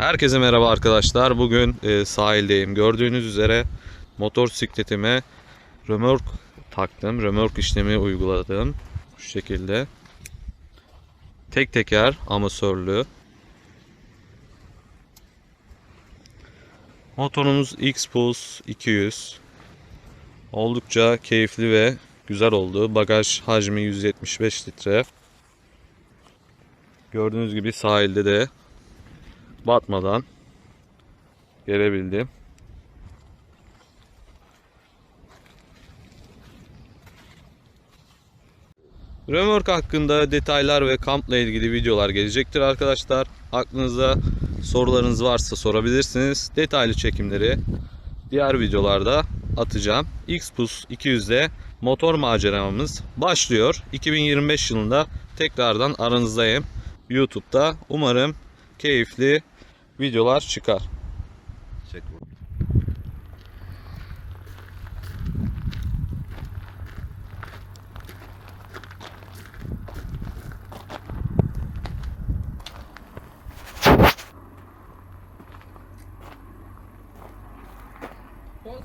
Herkese merhaba arkadaşlar. Bugün e, sahildeyim. Gördüğünüz üzere motosikletime römork taktım. Römork işlemi uyguladım. Şu şekilde. Tek teker amatörlü. Motorumuz X-Pulse 200. Oldukça keyifli ve güzel oldu. Bagaj hacmi 175 litre. Gördüğünüz gibi sahilde de batmadan gelebildim. Römork hakkında detaylar ve kampla ilgili videolar gelecektir arkadaşlar. Aklınızda sorularınız varsa sorabilirsiniz. Detaylı çekimleri diğer videolarda atacağım. Xpus 200'de motor maceramız başlıyor. 2025 yılında tekrardan aranızdayım. YouTube'da umarım keyifli videolar çıkar. Bu.